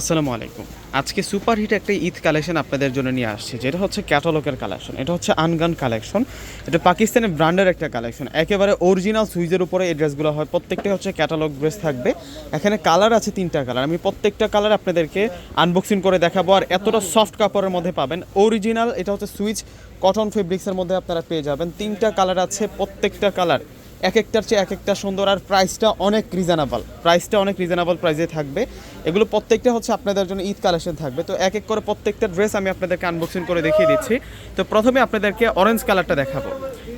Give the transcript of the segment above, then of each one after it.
আসসালামু আলাইকুম। আজকে সুপার হিট একটা ঈদ কালেকশন আপনাদের জন্য নিয়ে আসছে, যেটা হচ্ছে ক্যাটালগের কালেকশন। এটা হচ্ছে আনগান কালেকশন। এটা পাকিস্তানের ব্র্যান্ডের একটা কালেকশন। একেবারে অরিজিনাল সুইজের উপরে এই ড্রেসগুলো হয়। প্রত্যেকটা হচ্ছে ক্যাটালগ ড্রেস থাকবে। এখানে কালার আছে তিনটা কালার। আমি প্রত্যেকটা কালার আপনাদেরকে আনবক্সিং করে দেখাবো। আর এতটা সফট কাপড়ের মধ্যে পাবেন। অরিজিনাল এটা হচ্ছে সুইচ কটন ফেব্রিক্সের মধ্যে আপনারা পেয়ে যাবেন। তিনটা কালার আছে প্রত্যেকটা কালার। এক একটার চেয়ে এক একটা সুন্দর আর প্রাইসটা অনেক রিজনেবল প্রাইসটা অনেক রিজনেবল প্রাইসে থাকবে। এগুলো প্রত্যেকটা হচ্ছে আপনাদের জন্য ঈদ কালেকশন থাকবে। তো এক এক করে প্রত্যেকটা ড্রেস আমি আপনাদেরকে আনবক্সিং করে দেখিয়ে দিচ্ছি। তো প্রথমে আপনাদেরকে অরেঞ্জ কালারটা দেখাবো।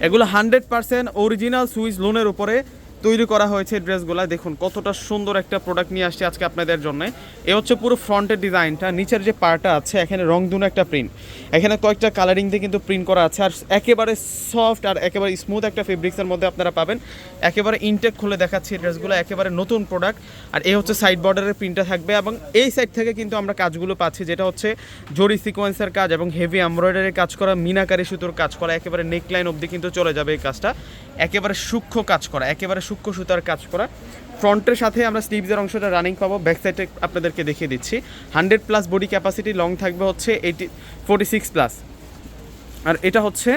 এগুলো হান্ড্রেড পার্সেন্ট অরিজিনাল সুইচ লোনের উপরে তৈরি করা হয়েছে ড্রেসগুলো দেখুন, কতটা সুন্দর একটা প্রোডাক্ট নিয়ে আসছে আজকে আপনাদের জন্য। এ হচ্ছে পুরো ফ্রন্টের ডিজাইনটা নিচের যে পার্টটা আছে, এখানে রং দুনো একটা প্রিন্ট এখানে কয়েকটা কালারিং দিয়ে কিন্তু প্রিন্ট করা আছে, আর একেবারে সফট আর একেবারে স্মুথ একটা ফেব্রিক্সের মধ্যে আপনারা পাবেন। একেবারে ইনটেক খুলে দেখাচ্ছি ড্রেসগুলো, একেবারে নতুন প্রোডাক্ট আর এ হচ্ছে সাইড বর্ডারের প্রিন্টটা থাকবে এবং এই সাইড থেকে কিন্তু আমরা কাজগুলো পাচ্ছি, যেটা হচ্ছে জরি সিকোয়েন্সের কাজ এবং হেভি এমব্রয়ডারি কাজ করা, মিনাকারি সুতোর কাজ করা, একেবারে নেকলাইন অবধি কিন্তু চলে যাবে এই কাজটা। একেবারে সূক্ষ্ম কাজ করা, একেবারে সূক্ষ্ম সুতার কাজ করা। ফ্রন্টের সাথে আমরা স্লিভসের অংশটা রানিং পাবো। ব্যাক সাইডে আপনাদেরকে দেখিয়ে দিচ্ছি। Hundred plus body capacity long থাকবে হচ্ছে এইটি ফোর্টি সিক্স প্লাস আর এটা হচ্ছে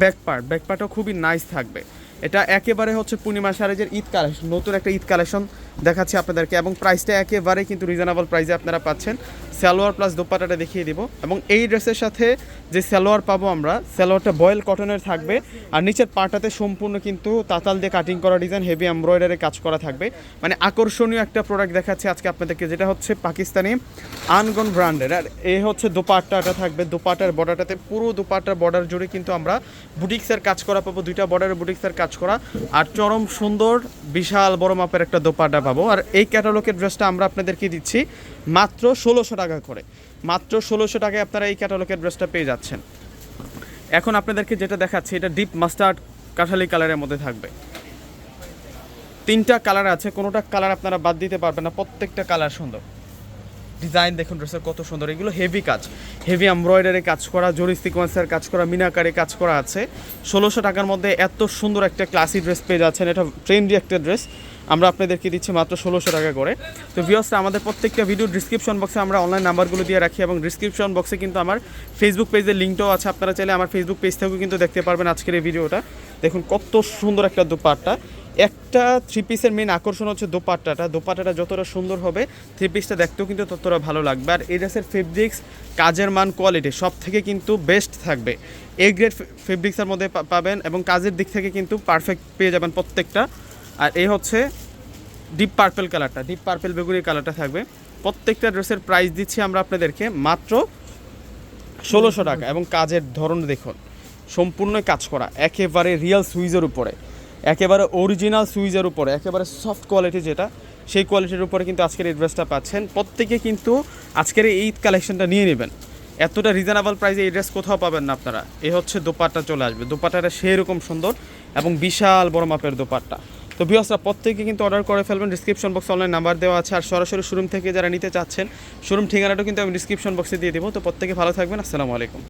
ব্যাক পার্ট ব্যাক পার্টও খুবই নাইস থাকবে। এটা একেবারে হচ্ছে পূর্ণিমা সারেজের ঈদ কালেকশন নতুন একটা ঈদ কালেকশন দেখাচ্ছি আপনাদেরকে এবং প্রাইসটা একেবারে কিন্তু রিজনেবল প্রাইসে আপনারা পাচ্ছেন। সালোয়ার প্লাস দোপাটাটা দেখিয়ে দিব এবং এই ড্রেসের সাথে যে সালোয়ার পাবো আমরা, সালোয়ারটা বয়েল কটনের থাকবে আর নিচের পাটাতে সম্পূর্ণ কিন্তু তাতাল দিয়ে কাটিং করা ডিজাইন হেভি এমব্রয়ডারি কাজ করা থাকবে। মানে আকর্ষণীয় একটা প্রোডাক্ট দেখাচ্ছি আজকে আপনাদেরকে, যেটা হচ্ছে পাকিস্তানি আনগন ব্র্যান্ডের আর এ হচ্ছে দোপাট্টাটা থাকবে দোপাটার বর্ডারটাতে পুরো দোপাট্টার বর্ডার জুড়ে কিন্তু আমরা বুটিক্সের কাজ করা পাবো, দুইটা বর্ডারে বুটিক্সের কাজ করা। আর চরম সুন্দর, বিশাল বড় মাপের একটা দোপাট্টা পাবো। আর এই ক্যাটালগের ড্রেসটা আমরা আপনাদেরকে দিচ্ছি মাত্র ষোলোশো টাকা করে। মাত্র ষোলোশো টাকায় আপনারা এই ক্যাটালগের ড্রেসটা পেয়ে যাচ্ছেন। এখন আপনাদেরকে যেটা দেখাচ্ছি, এটা ডিপ মাস্টার্ড কাঠালি কালারের মধ্যে থাকবে। তিনটা কালার আছে, কোনোটা কালার আপনারা বাদ দিতে পারবেন না, প্রত্যেকটা কালার সুন্দর। ডিজাইন দেখুন ড্রেসের কত সুন্দর, এগুলো হেভি কাজ। হেভি এমব্রয়ডারি কাজ করা, জরি সিকোয়েন্সের কাজ করা, মিনাকারে কাজ করা আছে। ষোলোশো টাকার মধ্যে এত সুন্দর একটা ক্লাসি ড্রেস পেয়ে যাচ্ছেন, এটা ট্রেন্ডি একটা ড্রেস। আমরা আপনাদেরকে দিচ্ছি মাত্র ষোলোশো টাকা করে। তো ভিওসটা আমাদের প্রত্যেকটা ভিডিও ডিসক্রিপশন বক্সে আমরা অনলাইন নাম্বারগুলো দিয়ে রাখি এবং ডিসক্রিপশন বক্সে কিন্তু আমার ফেসবুক পেজের লিঙ্কটাও আছে। আপনারা চাইলে আমার ফেসবুক পেজ থেকেও কিন্তু দেখতে পারবেন আজকের এই ভিডিওটা দেখুন কত সুন্দর একটা দোপাট্টা। একটা থ্রি পিসের মেন আকর্ষণ হচ্ছে দোপাট্টাটা। দোপাট্টাটা যতটা সুন্দর হবে থ্রি পিসটা দেখতেও কিন্তু ততটা ভালো লাগবে। আর এই ড্রেসের ফেব্রিক্স কাজের মান কোয়ালিটি সব থেকে কিন্তু বেস্ট থাকবে। এ গ্রেড ফেব্রিক্সের মধ্যে পাবেন এবং কাজের দিক থেকে কিন্তু পারফেক্ট পেয়ে যাবেন প্রত্যেকটা। আর এই হচ্ছে ডিপ পার্পেল কালারটা ডিপ পার্পেল বেগুনি কালারটা থাকবে। প্রত্যেকটা ড্রেসের প্রাইস দিচ্ছি আমরা আপনাদেরকে মাত্র ষোলোশো টাকা এবং কাজের ধরন দেখুন। সম্পূর্ণ কাজ করা, একেবারে রিয়েল সুইজের উপরে, একেবারে অরিজিনাল সুইজের উপরে, একেবারে সফট কোয়ালিটি যেটা, সেই কোয়ালিটির উপরে কিন্তু আজকের এই ড্রেসটা পাচ্ছেন। প্রত্যেকে কিন্তু আজকের এই ঈদ কালেকশনটা নিয়ে নেবেন। এতটা রিজনেবল প্রাইসে এই ড্রেস কোথাও পাবেন না আপনারা। এ হচ্ছে দোপাট্টা চলে আসবে। দোপাট্টাটা সেই রকম সুন্দর এবং বিশাল বড় মাপের দোপাট্টা। তো ভিওসরা প্রত্যেকে কিন্তু অর্ডার করে ফেলবেন। ডিসক্রিপশন বক্সে অনলাইন নাম্বার দেওয়া আছে। আর সরাসরি শোরুম থেকে যারা নিতে চাচ্ছেন শোরুম ঠিকানাটাও কিন্তু আমি ডিসক্রিপশন বক্সে দিয়ে দেবো। তো প্রত্যেকে ভালো থাকবেন। আসসালামু আলাইকুম।